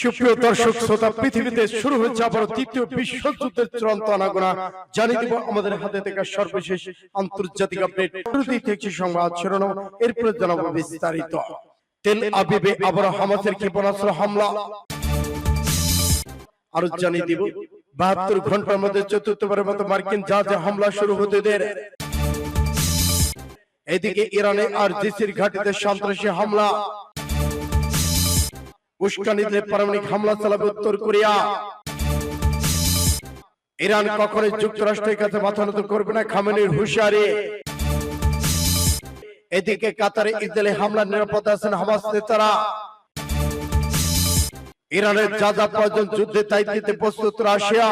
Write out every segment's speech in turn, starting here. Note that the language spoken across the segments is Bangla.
সুপ্রিয় দর্শক, শ্রোতা, পৃথিবীতে শুরু হচ্ছে আবার তৃতীয় বিশ্বযুদ্ধের চূড়ান্ত আনাগোনা। জানিয়ে দিব আমাদের হাতে থেকে সর্বশেষ আন্তর্জাতিক আপডেট। সংবাদ শিরোনাম, এরপরে জানাব বিস্তারিত। তেল আবিবে আবার হামাসের ক্ষেপণাস্ত্র হামলা। আরও জানিয়ে দিব, বাহাত্তর ঘণ্টার মধ্যে চতুর্থবারের মতো মার্কিন জাহাজে হামলা শুরু হতে দেয়। এদিকে ইরানে আর জিসির ঘাটিতে সন্ত্রাসী হামলা। উস্কানি দিলে পারমাণবিক হামলা চালাবে উত্তর কোরিয়া। ইরান কখনোই যুক্তরাষ্ট্রের কাছে মাথা নত করবে না খামেনির হুঁশিয়ারি। এদিকে কাতারে ইসরায়েলি হামলার নিরাপত্তা আছেন হামাস নেতারা। ইরানের যা যা প্রয়োজন যুদ্ধে তাই দিতে প্রস্তুত রাশিয়া।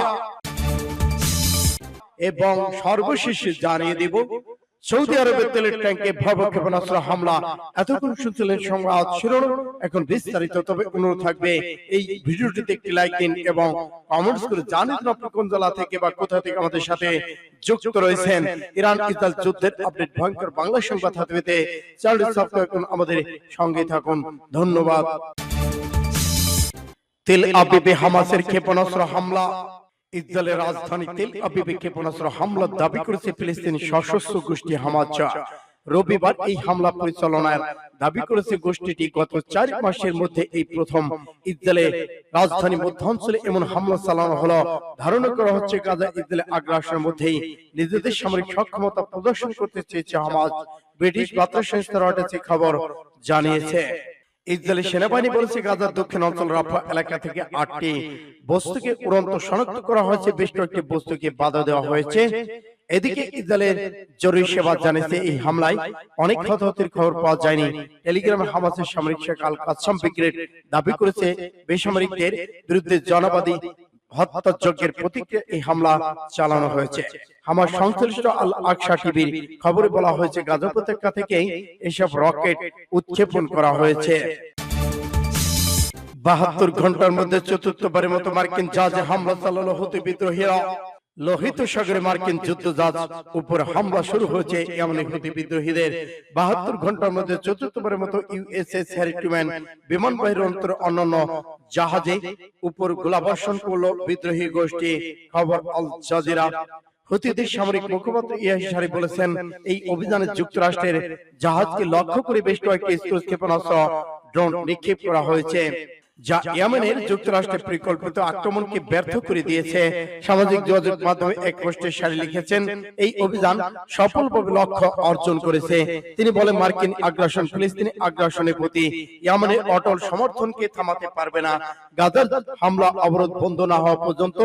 এবং সর্বশেষ জানিয়ে দিব সৌদি আরবের তেলের ট্যাঙ্কে ভয়াবহ ক্ষেপণাস্ত্র হামলা। এতক্ষণ শুনছিলেন সংবাদ শিরোনাম। এখন বিস্তারিত তবে অনুরোধ থাকবে এই ভিডিওটিতে একটি লাইক দিন এবং কমেন্টস করে জানিয়ে দিন আপনি কোন জেলা থেকে বা কোথা থেকে আমাদের সাথে যুক্ত রয়েছেন। ইরান ইসরায়েল যুদ্ধের আপডেট ভয়ঙ্কর বাংলা সংবাদ হাতে পেতে চ্যানেলটি সাবস্ক্রাইব করুন আমাদের সঙ্গে থাকুন। ধন্যবাদ। তেল আবিবে হামাসের ক্ষেপণাস্ত্র হামলা। ইসরায়েলের রাজধানী তেল আবিবে ক্ষেপণাস্ত্র হামলার দাবি করেছে ফিলিস্তিনি সশস্ত্র গোষ্ঠী হামাজ রবিবার এই হামলা পরিচালনার দাবি করেছে গোষ্ঠীটি গত চার মাসের মধ্যে এই প্রথম ইসরায়েলের রাজধানী মধ্যাঞ্চলে এমন হামলা চালানো হলো। ধারণা করা হচ্ছে গাজা ইসরায়েলের আগ্রাসনের মধ্যেই নিজেদের সামরিক সক্ষমতা প্রদর্শন করতে চেয়েছে হামাজ ব্রিটিশ বার্তা সংস্থা রয়টার্স খবর জানিয়েছে। ইসরায়েলি সেনাবাহিনী বলেছে গাজার দক্ষিণ অঞ্চল রাফা এলাকা থেকে আটটি বস্তুকে উড়ন্ত শনাক্ত করা হয়েছে বেশ কয়েকটি বস্তুকে বাধা দেওয়া হয়েছে। এদিকে ইসরায়েলের জরুরি সেবা জানিয়েছে এই হামলায় অনেক হতাহতের খবর পাওয়া যায়নি। টেলিগ্রামে হামাসের সামরিক শেখ আল কাসাম বিগ্রেড দাবি করেছে বেসামরিকদের বিরুদ্ধে জনবাদী হত্যাযজ্ঞের প্রতিক্রিয়া এই হামলা চালানো হয়েছে। হামার সংশ্লিষ্ট আল আকসা টিভির খবরে বলা হয়েছে, গাজা উপত্যকা থেকে এসব রকেট উৎক্ষেপণ করা হয়েছে। বাহাত্তর ঘণ্টার মধ্যে চতুর্থবারের মতো মার্কিন জাহাজে হামলা চালানো হতে বিদ্রোহীরা। লোহিত সাগরে মার্কিন যুদ্ধ জাহাজ উপর হামলা শুরু হয়েছে এমন হুতি বিদ্রোহীদের। বাহাত্তর ঘণ্টার মধ্যে চতুর্থবারের মতো ইউএসএস হ্যারিটুম্যান বিমান বাহিনীর অন্তর অন্যান্য জাহাজে উপর গোলাবর্ষণ করল বিদ্রোহী গোষ্ঠী, খবর আল জাজিরা। হুতিদের সামরিক মুখপাত্র ইয়াহিসারি বলেছেন, এই অভিযানে যুক্তরাষ্ট্রের জাহাজকে লক্ষ্য করে বেশ কয়েকটি স্থল ক্ষেপণাস্ত্র, ড্রোন নিক্ষেপ করা হয়েছে। যা ইয়েমেনের যুক্তরাষ্ট্রের পরিকল্পিত আক্রমণকে ব্যর্থ করে দিয়েছে সামাজিক যোগাযোগ মাধ্যমে এক পোস্টে সারি লিখেছেন এই অভিযান সফলভাবে লক্ষ্য অর্জন করেছে। তিনি বলেন মার্কিন আগ্রাসন ফিলিস্তিনি আগ্রাসনের প্রতি ইয়েমেনের অটল সমর্থনকে থামাতে পারবে না। গাজার হামলা অবরোধ বন্ধ না হওয়া পর্যন্ত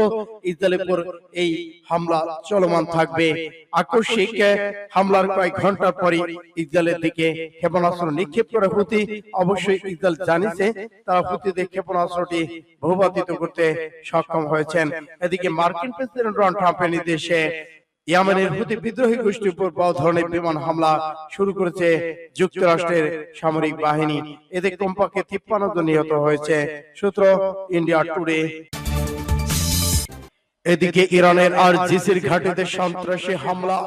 ইসরায়েলের উপর এই হামলা চলমান থাকবে। আকস্মিক হামলার কয়েক ঘণ্টার পরে ইসরায়েলের দিকে ক্ষেপণাস্ত্র নিক্ষেপ করে হুতি অবশ্যই ইসরায়েল জানিয়েছে তারা হুতিদের ক্ষেপণাস্ত্রটি ভূপাতিত করতে সক্ষম হয়েছেন। এদিকে মার্কিন প্রেসিডেন্ট ডোনাল্ড ট্রাম্পের নির্দেশে ইয়ামেনের হুতি বিদ্রোহী গোষ্ঠীর উপর বড় ধরনের বিমান হামলা শুরু করেছে যুক্তরাষ্ট্রের সামরিক বাহিনী। এতে কমপক্ষে তিপ্পান্ন জন নিহত হয়েছে। সূত্র ইন্ডিয়া টুডে। এদিকে ইরানের আর জিসির ঘাটিতে সন্ত্রাসী হামলা।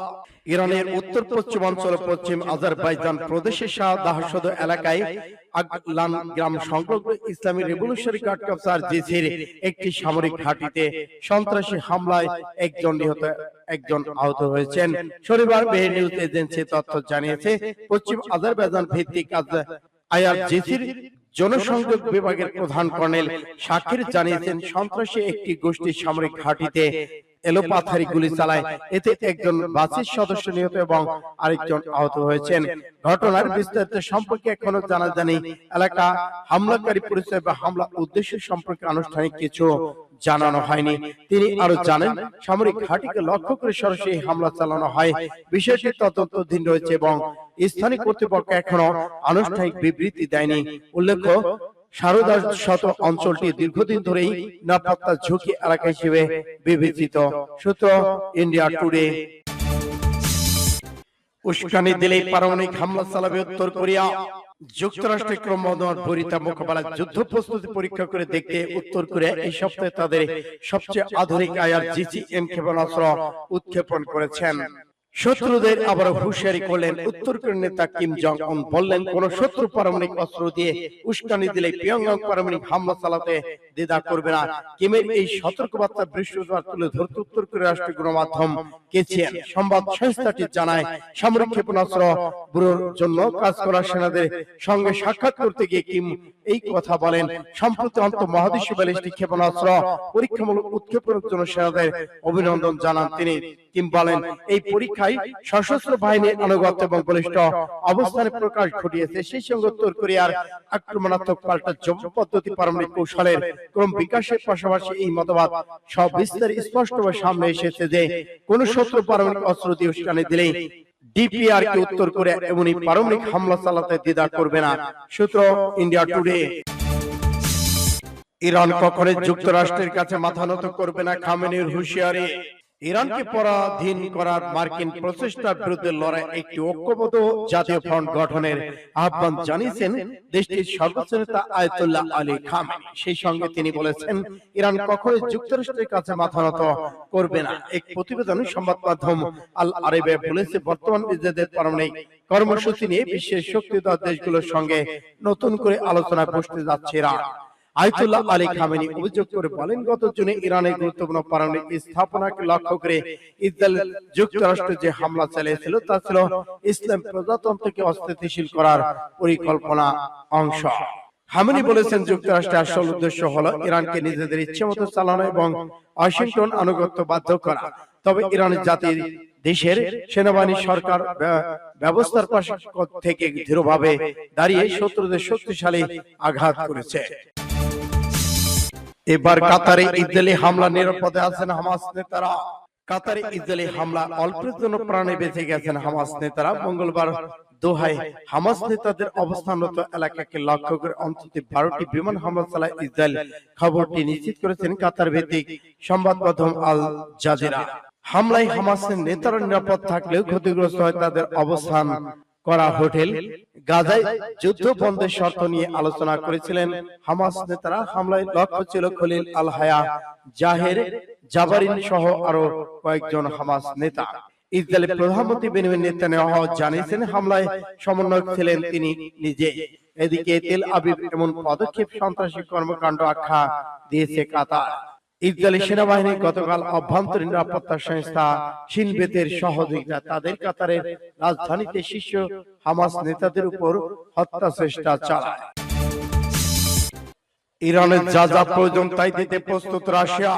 ইরানের উত্তর পশ্চিমাঞ্চল পশ্চিম আজারবাইজান প্রদেশের শাহ এলাকায় আগলান গ্রাম সংলগ্ন ইসলামী রেভলিউশনারি গার্ড কপসার জিসির একটি সামরিক ঘাটিতে সন্ত্রাসী হামলায় একজন নিহত, একজন আহত হয়েছেন। শনিবার বেহে নিউজ এজেন্সি তথ্য জানিয়েছে, পশ্চিম আজারবাইজান ভিত্তিক জনসংযোগ বিভাগের প্রধান কর্নেল শাকির জানিয়েছেন, সন্ত্রাসী একটি গোষ্ঠীর সামরিক ঘাটিতে এলোপাথারি গুলি চালায়। এতে একজন বাসির সদস্য নিহত এবং আরেকজন আহত হয়েছেন। ঘটনার বিস্তারিত সম্পর্কে এখনও জানা জানি এলাকা হামলাকারী পরিচয় বা হামলা উদ্দেশ্য সম্পর্কে আনুষ্ঠানিক কিছু জানানো হয়নি। তিনি আরও জানেন সামরিক ঘাটিকে লক্ষ্য করে সরাসরি হামলা চালানো হয়। বিষয়টি তদন্তাধীন রয়েছে এবং স্থানীয় কর্তৃপক্ষ এখনও আনুষ্ঠানিক বিবৃতি দেয়নি। উল্লেখ্য সারদা শত অঞ্চলটি দীর্ঘদিন ধরেই নিরাপত্তা ঝুঁকি এলাকা হিসেবে বিবেচিত। সূত্র ইন্ডিয়া টুডে উস্কানি দিলেই পারমাণবিক হামলা চালাবে উত্তর কোরিয়া। যুক্তরাষ্ট্রে ক্রমবর্ধমান বরিতা মোকাবেলায় যুদ্ধ প্রস্তুতি পরীক্ষা করে দেখতে উত্তর কোরিয়া এই সপ্তাহে তাদের সবচেয়ে আধুনিক আয়ার জিসিএম ক্ষেপণাস্ত্র উৎক্ষেপণ করেছেন। শত্রুদের আবার হুঁশিয়ারি করলেন উত্তর কোরিয়ার নেতা কিম জং উন বললেন কোন শত্রু পারমাণবিক অস্ত্র দিয়ে উস্কানি দিলে পিয়ংয়াং পারমাণবিক হামলা চালাতে দ্বিধা করবে না। কিমের এই সতর্কবার্তা বৃহস্পতিবার তুলে ধরতে উত্তর কোরিয়া রাষ্ট্রীয় গণমাধ্যম কেছিয়ান সংবাদ সংস্থাটি জানায়, সামরিক ক্ষেপণাস্ত্র ব্যুরোর জন্য কাজ করা সেনাদের সঙ্গে সাক্ষাৎ করতে গিয়ে কিম এই কথা বলেন। সম্প্রতি অন্ত মহাদেশীয় ব্যালিস্টিক ক্ষেপণাস্ত্র পরীক্ষামূলক উৎক্ষেপণের জন্য সেনাদের অভিনন্দন জানান তিনি। কিম বলেন, এই পরীক্ষায় সশস্ত্র বাহিনীর আনুগত্য এবং বলিষ্ঠ অবস্থানের প্রকাশ ঘটিয়েছে। সেই সঙ্গে উত্তর কোরিয়ার আক্রমণাত্মক পাল্টা জবাব পদ্ধতি পারমাণবিক কৌশলের ক্রম বিকাশের পাশাপাশি এই মতবাদ সব বিস্তার স্পষ্টভাবে সামনে এসেছে যে কোন শত্রু পারমাণবিক অস্ত্র দিয়ে উস্কানি দিলে ডিপিআর কে উত্তর করে এমনই পারমাণবিক হামলা চালাতে দ্বিধা করবে না। সূত্র ইন্ডিয়া টুডে। ইরান কখনো যুক্তরাষ্ট্রের কাছে মাথা নত করবে না, খামেনির হুঁশিয়ারি। ইরানকে পরাধীন করার মার্কিন প্রচেষ্টার বিরুদ্ধে লড়াই একটি ঐক্যবদ্ধ জাতীয় ফ্রন্ট গঠনের আহ্বান জানিয়েছেন দেশটির সর্বোচ্চ নেতা আয়তুল্লাহ আলী খামেনি। সেই সঙ্গে তিনি বলেছেন ইরান কখনোই যুক্তরাষ্ট্রের কাছে মাথা নত করবে না। এক প্রতিবেদনে সংবাদ মাধ্যম আল আরেবে বলেছে বর্তমান ইসরায়েলের পারমাণবিক কর্মসূচি নিয়ে বিশ্বের শক্তিধর দেশগুলোর সঙ্গে নতুন করে আলোচনা বসতে যাচ্ছে ইরান। আয়তুল্লাহ আলী খামেনি অভিযোগ করে বলেন গত জুনে ইরানের গুরুত্বপূর্ণ পারমাণবিক স্থাপনাকে লক্ষ্য করে ইসরায়েল যুক্তরাষ্ট্র যে হামলা চালিয়েছিল তা ছিল ইসলাম প্রজাতন্ত্রকে অস্থিতিশীল করার পরিকল্পনা অংশ। হামিনি বলেছেন যুক্তরাষ্ট্রের আসল উদ্দেশ্য হলো ইরানকে নিজেদের ইচ্ছে মতো চালানো এবং ওয়াশিংটন আনুগত্য বাধ্য করা। তবে ইরানের জাতির দেশের সেনাবাহিনী সরকার ব্য- ব্যবস্থার পাশে থেকে দৃঢ়ভাবে দাঁড়িয়ে শত্রুদের শক্তিশালী আঘাত করেছে এবার কাতারে ইসরায়েলি হামলা নিরাপদে আছেন হামাস নেতারা। কাতারে ইসরায়েলি হামলা অল্পের জন্য প্রাণে বেঁচে গেছেন হামাস নেতারা। মঙ্গলবার দোহায় হামাস নেতাদের অবস্থানরত এলাকাকে লক্ষ্য করে অন্তত বারোটি বিমান হামলা চালায় ইসরায়েল। খবরটি নিশ্চিত করেছেন কাতার ভিত্তিক সংবাদ মাধ্যম আল জাজিরা। হামলায় হামাসের নেতারা নিরাপদ থাকলেও ক্ষতিগ্রস্ত হয় তাদের অবস্থান। করা হোটেল গাজায় যুদ্ধ বন্ধের শর্ত নিয়ে আলোচনা করেছিলেন হামাস নেতারা। হামলায় লক্ষ্য ছিল খলিল আল হায়া জাহের জাবারিন সহ আরও কয়েকজন হামাস নেতা। ইসরায়েলের প্রধানমন্ত্রী বেনিয়ামিন নেতানিয়াহু জানিয়েছেন হামলায় সমন্বয়ক ছিলেন তিনি নিজে। এদিকে তেল আবিব এমন পদক্ষেপ সন্ত্রাসী কর্মকাণ্ড আখ্যা দিয়েছে কাতার। ইসরায়েলি সেনাবাহিনী গতকাল অভ্যন্তরীণ নিরাপত্তা সংস্থা সিনবেতের সহযোগিতা তাদের কাতারের রাজধানীতে শীর্ষ হামাস নেতাদের উপর হত্যা চেষ্টা চালায়। ইরানের যা যা প্রয়োজন তাই দিতে প্রস্তুত রাশিয়া।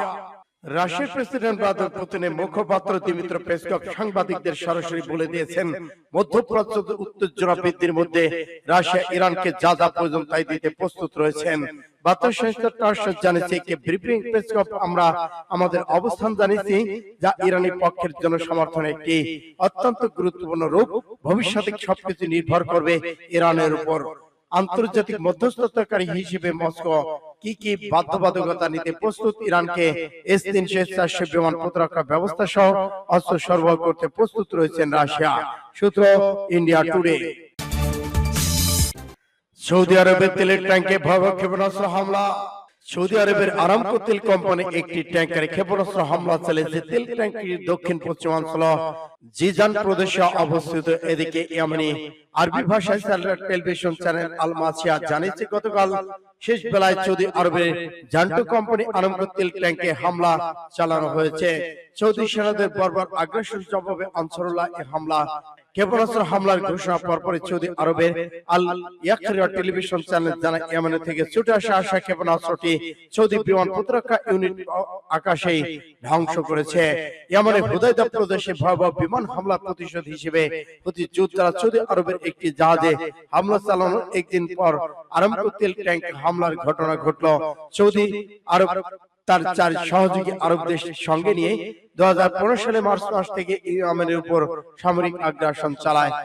রাশিয়ার প্রেসিডেন্ট ভ্লাদিমির পুতিনের মুখপাত্র দিমিত্র পেসকভ সাংবাদিকদের সরাসরি বলে দিয়েছেন, মধ্যপ্রাচ্য উত্তেজনা বৃদ্ধির মধ্যে রাশিয়া ইরানকে যা যা প্রয়োজন তাই দিতে প্রস্তুত রয়েছেন। বার্তা সংস্থা টাস জানিয়েছে যে ব্রিফিং পেসকভ, আমরা আমাদের অবস্থান জানিয়েছি যা ইরানি পক্ষের জন্য সমর্থন একটি অত্যন্ত গুরুত্বপূর্ণ রূপ। ভবিষ্যতে সবকিছু নির্ভর করবে ইরানের উপর। আন্তর্জাতিক মধ্যস্থতাকারী হিসেবে মস্কো কি কি বাধ্যবাধকতা নিতে প্রস্তুত ইরানকে এস তিনশো চারশো বিমান প্রতিরক্ষা ব্যবস্থা সহ অস্ত্র সরবরাহ করতে প্রস্তুত রয়েছেন রাশিয়া। সূত্র ইন্ডিয়া টুডে সৌদি আরবের তেলের ট্যাঙ্কে ভয়াবহ ক্ষেপণাস্ত্র হামলা। সৌদি আরবের আরামকো তেল কোম্পানি একটি ট্যাঙ্কারে ক্ষেপণাস্ত্র হামলা চালিয়েছে তেল ট্যাঙ্কির দক্ষিণ পশ্চিমাঞ্চল জিজান প্রদেশে অবস্থিত এদিকে ইয়ামানি আরবি ভাষায় satellite television channel Al Masirah জানিয়েছে গতকাল শেষ বেলায় সৌদি আরবের জান্টু কোম্পানি আরামকো তেল ট্যাঙ্কে হামলা চালানো হয়েছে। সৌদি সেনাদের বর্বর আগ্রাসন জবাবে আনসারুল্লাহ এ হামলা ক্ষেপণাস্ত্র হামলার ঘোষণা পরপরই সৌদি আরবের আল ইয়াকরিয়া টেলিভিশন চ্যানেল জানায় ইয়েমেন থেকে ছুটে আসা আসা ক্ষেপণাস্ত্রটি সৌদি বিমান প্রতিরক্ষা ইউনিট আকাশেই ধ্বংস করেছে। ইয়েমেনের হুদাইদা প্রদেশে ভয়াবহ বিমান হামলা প্রতিশোধ হিসেবে প্রতি যুদ্ধ দ্বারা সৌদি আরবের একটি জাহাজে হামলা চালানোর একদিন পর আরামকো তেল ট্যাঙ্ক হামলার ঘটনা ঘটল। সৌদি আরব তার চার সহযোগী আরব দেশ সঙ্গে নিয়ে দু হাজার পনেরো সালে মার্চ মাস থেকে ইয়েমেনের উপর সামরিক আগ্রাসন চালায়।